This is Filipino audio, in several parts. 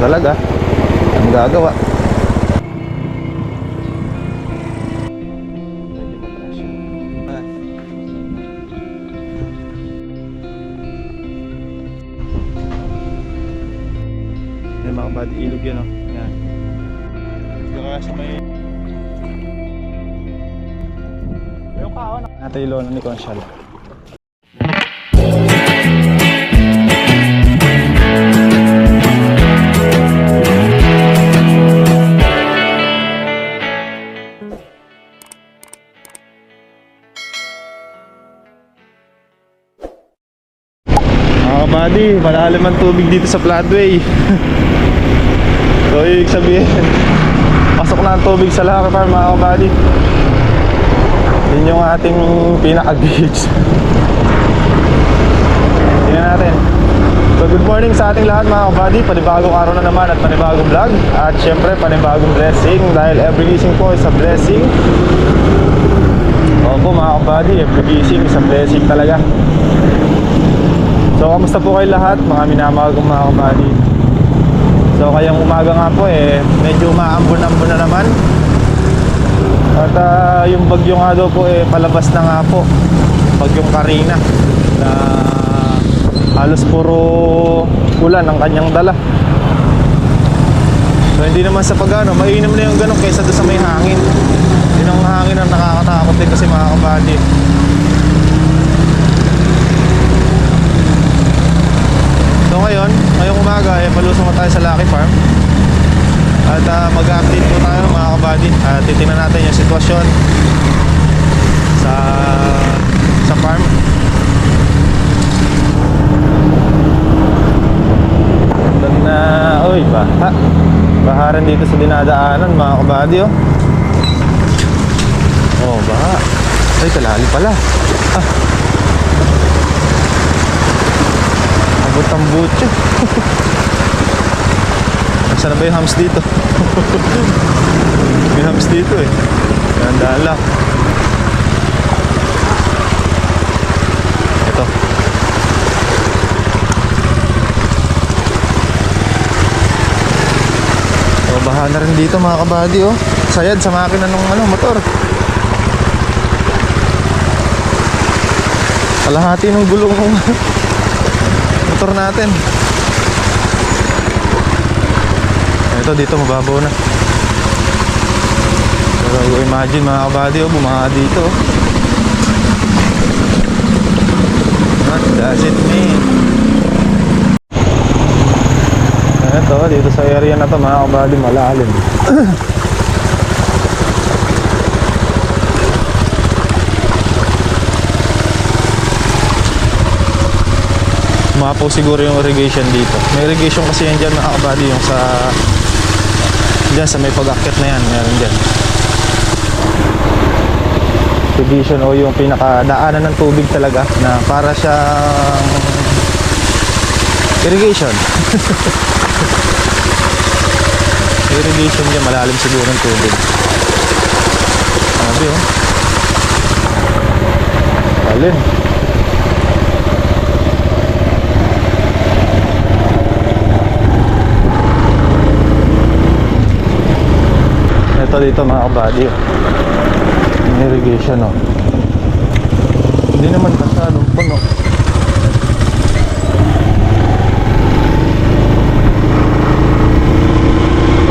talaga. Ang gagawa. Yan mga kabady, ilog yan o. Yan. Kaya sa may... Yung kawan. Natay lolo ni Conchal. Mga kabady, malalim ang tubig dito sa floodway. so, ibig sabihin, pasok na ang tubig sa Laka Farm mga kabady. Yun yung ating pinaka-beach. Tingnan natin. So good morning sa ating lahat mga kabady. Panibagong araw na naman at panibagong vlog. At syempre panibagong blessing dahil every gising po is a blessing. Opo mga kabady, every gising is a blessing talaga. So kamusta po kayo lahat mga minamahal kong mga kabady. So kayang umaga nga po eh, medyo maambon-ambon na naman. At ah, yung bagyo nga daw po eh palabas na nga po. Bagyong Karina na halos puro ulan ang kanyang dala. So hindi naman sa pagano, mainam na yung ganun kaysa doon sa may hangin. Yun ang hangin ang nakakatakot din kasi mga kabady. So ngayon, ngayong umaga eh palusong na tayo sa Lucky Farm. At ah, mag-update po tayo mga kabady. At titingnan natin yung sitwasyon sa sa farm. Doon na, oy, baha. Baha rin dito sa dinadaanan mga kabady oh. Oh, baha. Ay, kalali pala. Ah. Abot ang butyo. Nasaan na ba yung hams dito? May hams dito eh. Gandaan lang. Ito. So, baha na rin dito mga kabady oh. Sayad sa makina ng ano, motor. Kalahati ng gulong ng motor natin. Ito dito mababaw na. Pero imagine mga kabady oh, bumaha dito. oh. What does it mean? Ito, dito sa area na to mga kabady malalim. Umapaw siguro yung irrigation dito. May irrigation kasi yan dyan mga kabady yung sa dyan sa may pag-akit na yan. Meron dyan. Irrigation o yung pinakadaanan ng tubig talaga na para siyang irrigation. irrigation dyan malalim siguro ng tubig. Sabi oh. Alin. Ito dito mga kabady. oh. Irrigation oh. Hindi naman masyadong puno.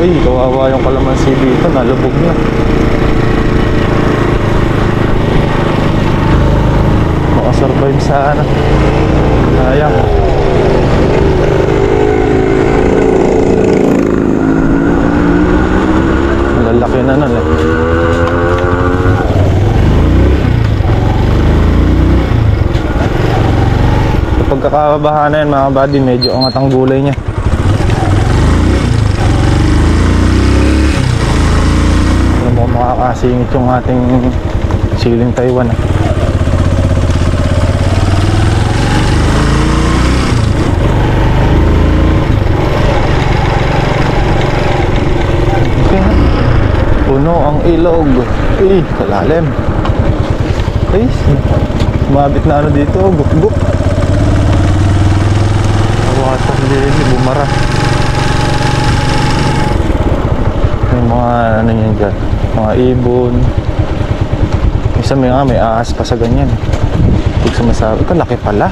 Ay, kawawa yung kalamansi dito. Nalubog na. Makasurvive sana. Sayang. Malalaki na nun eh. Kapag kakabaha na yan mga buddy, medyo angat ang gulay niya. Alam mo makakasingit yung ating siling Taiwan ah. Puno ang ilog. Eh, kalalim. Ay, sumabit na ano dito, guk-guk sabihin niyo bumara. May mga ano yan dyan. Mga ibon. Isa may nga may ahas pa sa ganyan. Hindi ko masabi. Ito laki pala.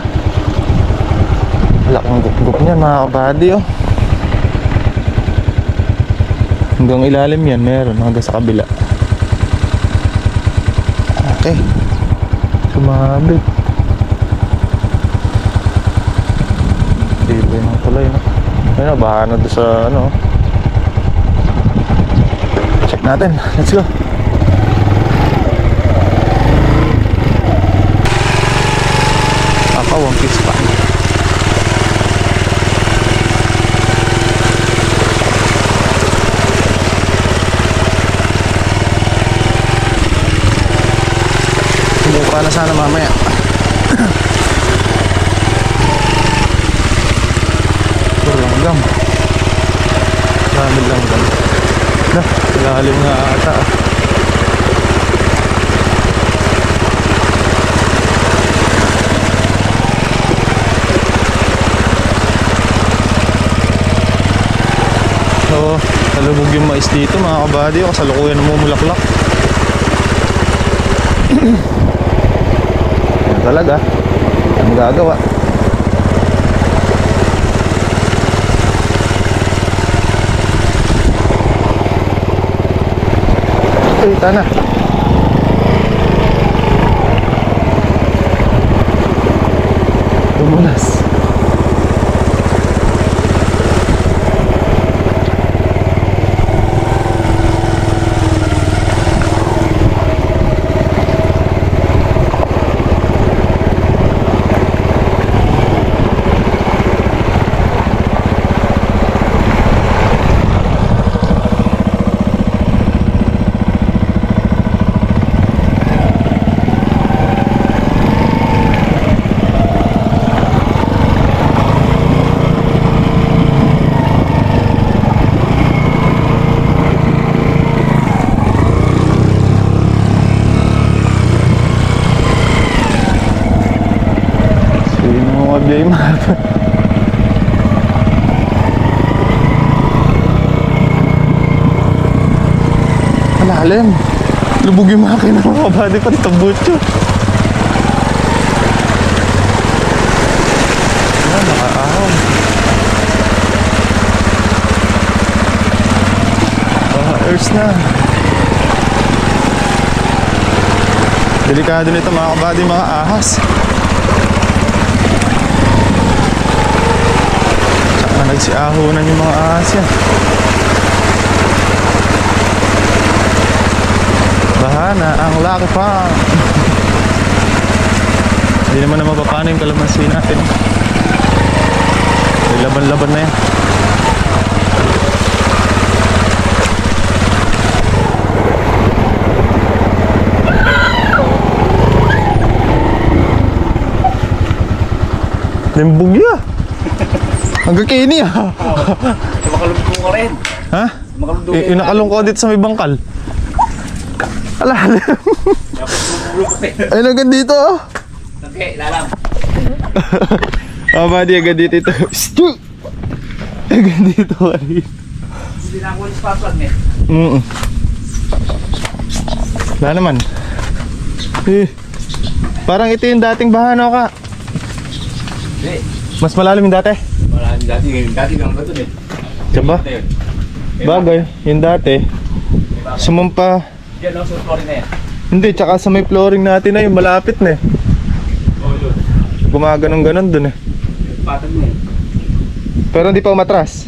Laking gupgup niyan mga kabady oh. Hanggang ilalim yan meron hanggang sa kabila. Okay sumabit. Ayun na, baha na doon sa ano. Check natin. Let's go. Akawang kiss pa. Sumuka na sana mamaya. Puro langgam. Dami langgam. Na, lalim nga ata. So, talubog yung mais dito mga kabady. O, kasalukuyan namumulaklak. Yan talaga. Ang gagawa. Kita na. Magbiyay map? Malalim. Lubog yung makina mga body pa dito butyo. Yan, nakaahon. Ah, earth na. Delikado nito mga kabady, mga ahas. Nagsiahunan yung mga ahas yan. Bahana, ang laki pa. Hindi naman na mapapano yung kalamansi natin. May laban-laban na yan. Limbog ya. Hanggang kini ah. Makalugtong ka rin. Ha? Makalugtong I- inakalong ko dito sa may bangkal. Ala. Ay, agad dito oh. Okay, lalang. Oh, buddy, agad dito ito. Stu! Agad dito kali. Hindi na ako yung spatlag niya. Mm. Wala naman. Eh. Parang ito yung dating bahano ka. Mas malalim yung dati. Wala dati. Dati lang ba ito eh? Diba? Yun. Bagay, yung dati. Sumampa. Diyan lang sa floor na yan. Hindi, tsaka sa may flooring natin na yung malapit na eh. Oo, yun. Gumaganong-ganon dun eh. Patag na yun. Pero hindi pa umatras.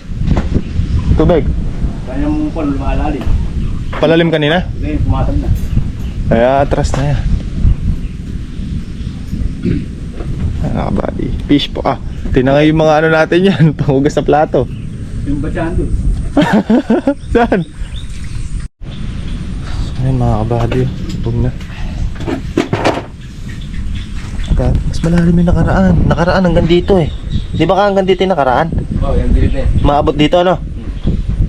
Tubig. Kaya mong pon lumalalim. Palalim kanina. Ngayon, pumatag na. Kaya atras na yan. Ah, buddy. Fish po. Ah, tinangay yung mga ano natin yan. Panghugas sa plato. Yung batyahan doon. Saan? Ayun mga kabady. Huwag na. Ka- Mas malalim yung nakaraan. Nakaraan hanggang dito eh. Di ba ka hanggang dito yung nakaraan? Oo, yung dilit na yan. Maabot dito ano?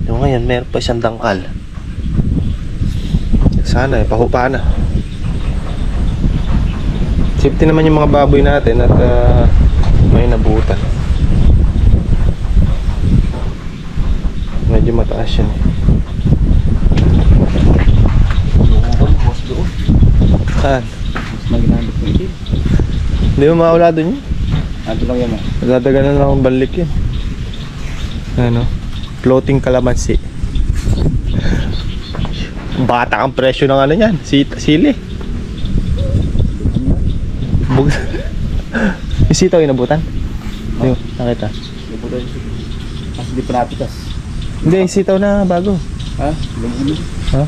Yung ngayon, meron pa isang dangkal. Sana eh, pahupa na. Safety naman yung mga baboy natin at ah, may nabutan. Medyo mataas yan eh. Saan? Mas maginamit ko itin. Hindi mo maula doon yun? Ano lang yan ah. eh. Dadaganan lang akong balik yun. Ano? Floating calamansi. Bata ang presyo ng ano yan. Sili. Yung sitaw inabutan? Hindi mo, nakita. Tayo. Kasi di pa napitas. Hindi, yung sitaw na bago. Ha? Lumulo. Ha?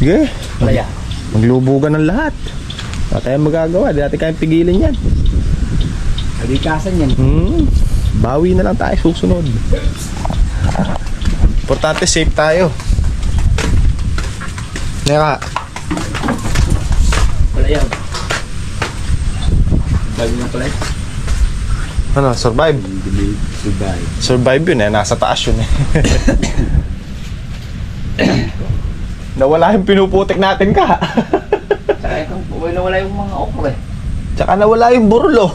Sige. Palaya. Maglubugan ng lahat. Wala tayong magagawa. Di natin kayang pigilan yan. Kalikasan yan. Hmm. Bawi na lang tayo susunod. Importante safe tayo. Neka, Palaya. Bago ng palaya. ano, survive. Goodbye. Survive yun eh, nasa taas yun eh. Nawala yung pinuputik natin ka. Tsaka itong wala wala yung mga okra eh. Tsaka nawala yung burlo.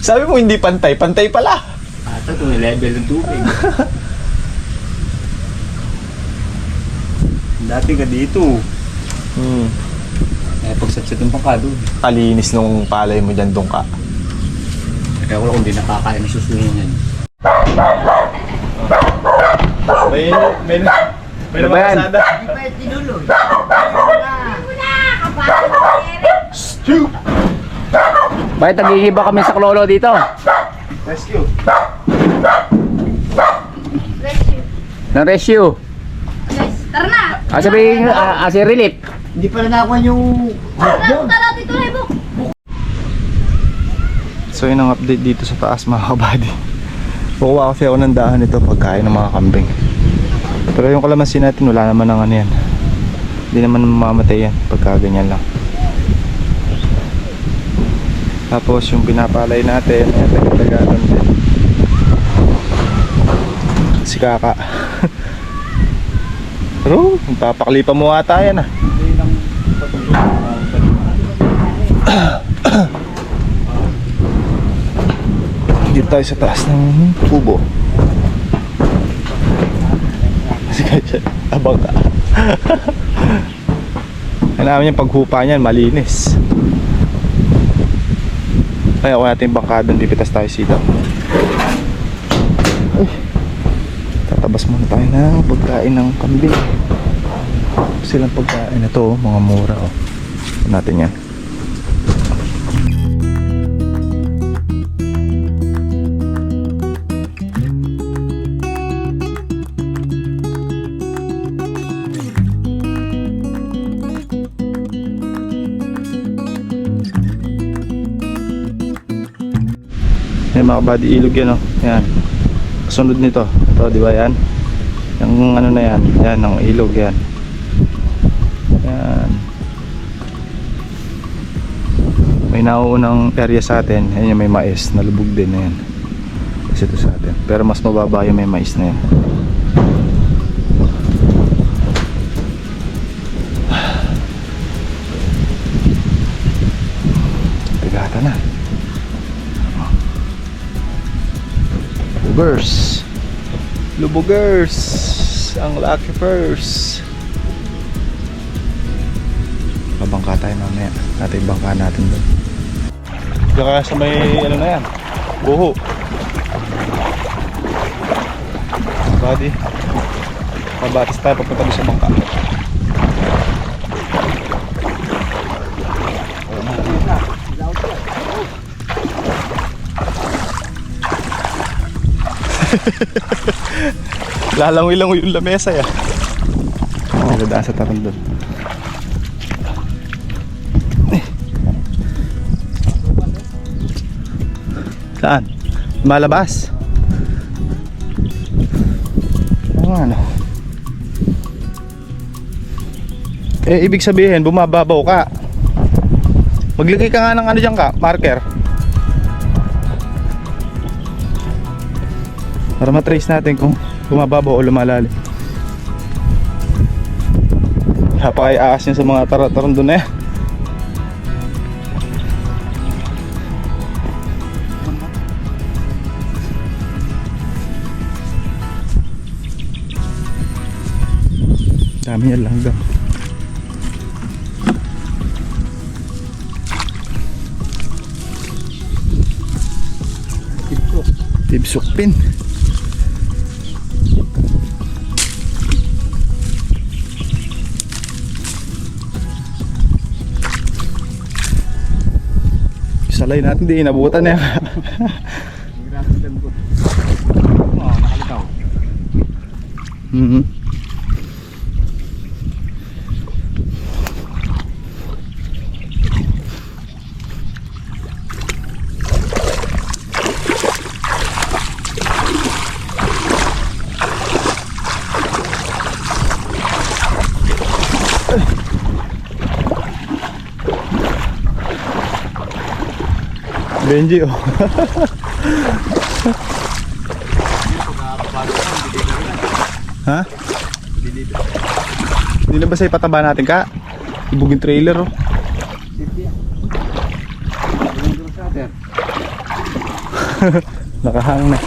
Sabi mo hindi pantay, pantay pala. Ata ito yung level ng tubig. Dati ka dito. Hmm. Eh, pagsatsit ng pangkado. Kalinis nung palay mo dyan doon ka. Kaya wala kung di nakakain ng susuhin yan. May, may, may Ano ba yan? namakasada. Bakit naghihiba kami sa klolo dito? Rescue. Ng rescue. Guys, tara na! Ah, sabihin, ah, ah, si relief. Hindi pala nakuha yung Tara, tara dito na! So yun ang update dito sa taas mga kabady. Kukuha kasi ako ng dahan nito pagkain ng mga kambing. Pero yung kalamansi natin wala naman ng ano yan. Hindi naman mamamatay yan pagka ganyan lang. Tapos yung pinapalay natin, ayan, taga-tagalan din. Si Kaka. Pero, papaklipan mo ata yan ah. Dito tayo sa taas ng. Kasi kaya abang ka. Ang namin yung paghupa niyan, malinis. Kaya ako natin yung bangka doon, pipitas tayo sito. Ay, tatabas muna tayo ng pagkain ng kambing. Silang pagkain na to, mga mura oh. Natin yan. Yan mga kabady ilog yan oh. Yan. Kasunod nito. Ito di yan? Yung ano na yan. Yan ang ilog yan. Yan. May nauunang area sa atin. Yan yung may mais. Nalubog din na yan. Kasi ito sa atin. Pero mas mababa yung may mais na yan. Lubugers. Lubugers. Ang lucky first. Kabangka tayo mamaya. Natin bangka natin doon. Diyan kaya sa may ano na yan. Buho. Buddy. Pabatis tayo papunta doon sa bangka. Lalangoy-langoy yung lamesa ya. Nagdadaan sa taron doon. Saan? Malabas? Ano ano? Eh, ibig sabihin, bumababaw ka. Maglagay ka nga ng ano dyan ka, marker. para matrace natin kung bumababa o lumalalim. Napakaiakas niya sa mga tarataron doon na eh. yan dami niya lang daw. Tibsok pin. Salay natin di inabutan niya. Grabe lang po. Benji oh. ha? Hindi na ba sa ipataba natin ka? Ibugin trailer oh. Nakahang na.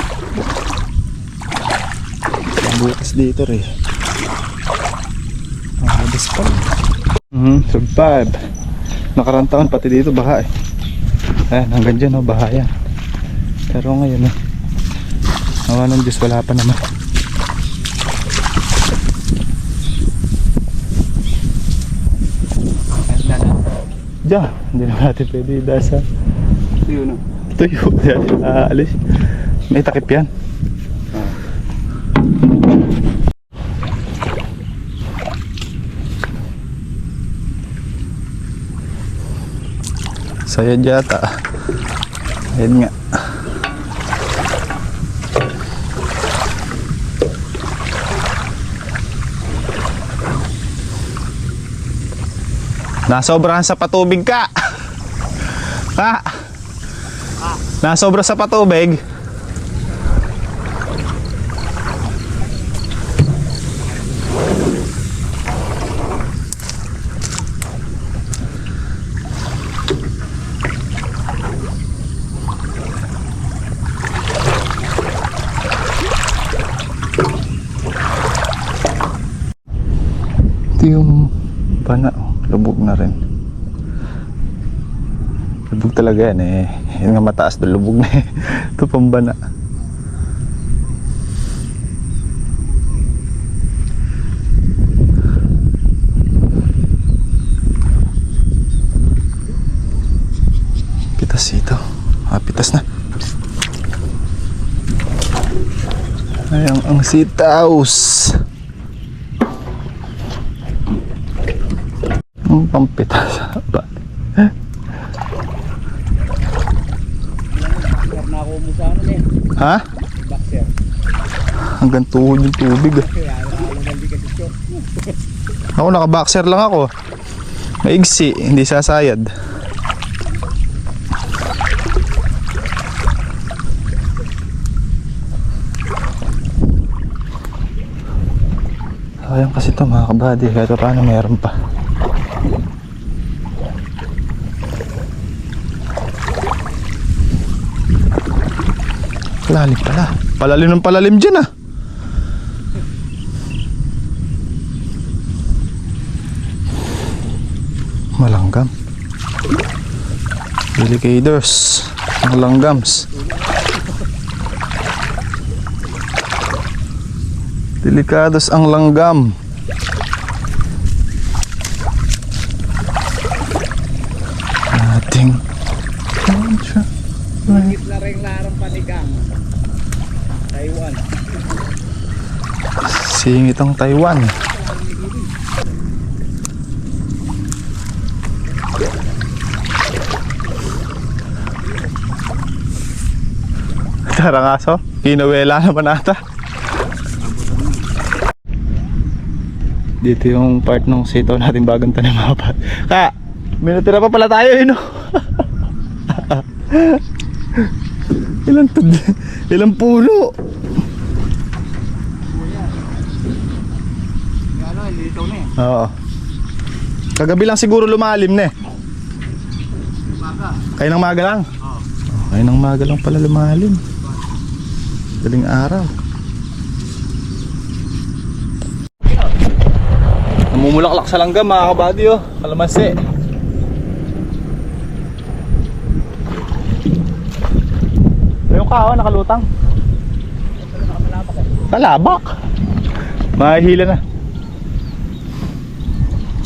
Bukas dito rin. Ang habis pa. Mhm, survive. Nakarang pati dito baha eh. Ayan, hanggang dyan oh, baha yan. Pero ngayon eh. Nawa ng Diyos wala pa naman. Diyan, hindi naman natin pwede dasa. Ito yun. oh. Tuyo, yan, aalis. May takip yan. Sayad yata. Ayun nga. Nasobrahan sa patubig ka. Ha? Nasobra sa patubig. Ito yung bana, oh. lubog na rin. Lubog talaga yan eh. Yan nga mataas doon, lubog na eh. Ito pang bana. Pitas ito. Ah, pitas na. Ayan ang. Ang. Mo sa eh. Ha? Boxer. Hanggang tuhod yung tubig. short. Ako naka-boxer lang ako. Maigsi, hindi sasayad. Sayang kasi ito mga kabady, kahit pa paano meron pa. Lalim pala. Palalim ng palalim dyan ah. Malanggam. Delicators. Ang langgams. Delikados ang langgam. Ating. Higit na rin larang panigang. Taiwan. Singit ang Taiwan. Tarangaso, kinuwela naman ata. Dito yung part ng sitaw natin bagong tanim mga pat. Ka, may natira pa pala tayo eh no? ilang ilang puno. Ano, litaw na eh. Oo. Kagabi lang siguro lumalim na eh. Umaga. Kayo ng maga lang? Oo. Kayo ng maga lang pala lumalim. Daling araw. Namumulaklak sa langgam mga kabady oh. Kalamansi. Yung kao nakalutang. Talabak. Mahihila na.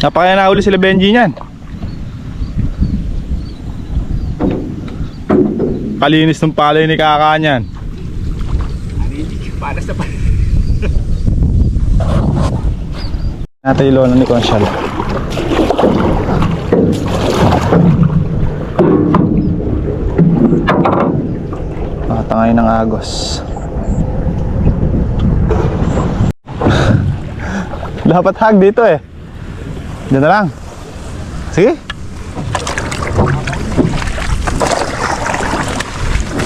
Napakaya na uli sila Benji niyan. Kalinis ng palay ni Kaka niyan. Para sa Nataylo na ni Conchal. Matangay ng agos. Dapat hag dito eh. Diyan na lang. Sige.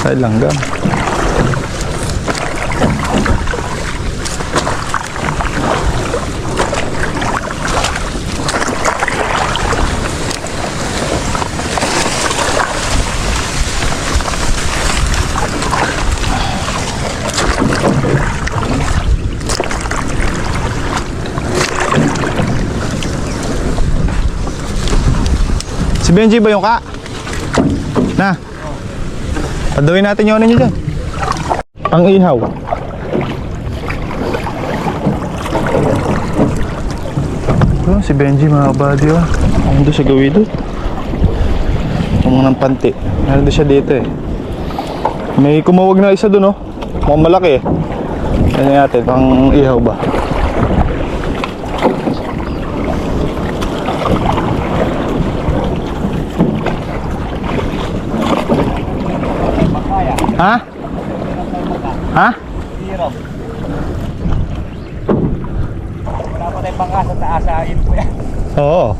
Side langgam. Benji ba yung ka? Na. Padawin natin yung ano nyo dyan. Ang ihaw. Oh, si Benji mga buddy oh. Ang doon sa gawido. Ang ng panti. Meron doon siya dito eh. May kumawag na isa doon oh. Mukhang malaki eh. Ano natin, pang ihaw ba? Ha? Ha? Dapat ay pangka sa taas sa po yan. Oo.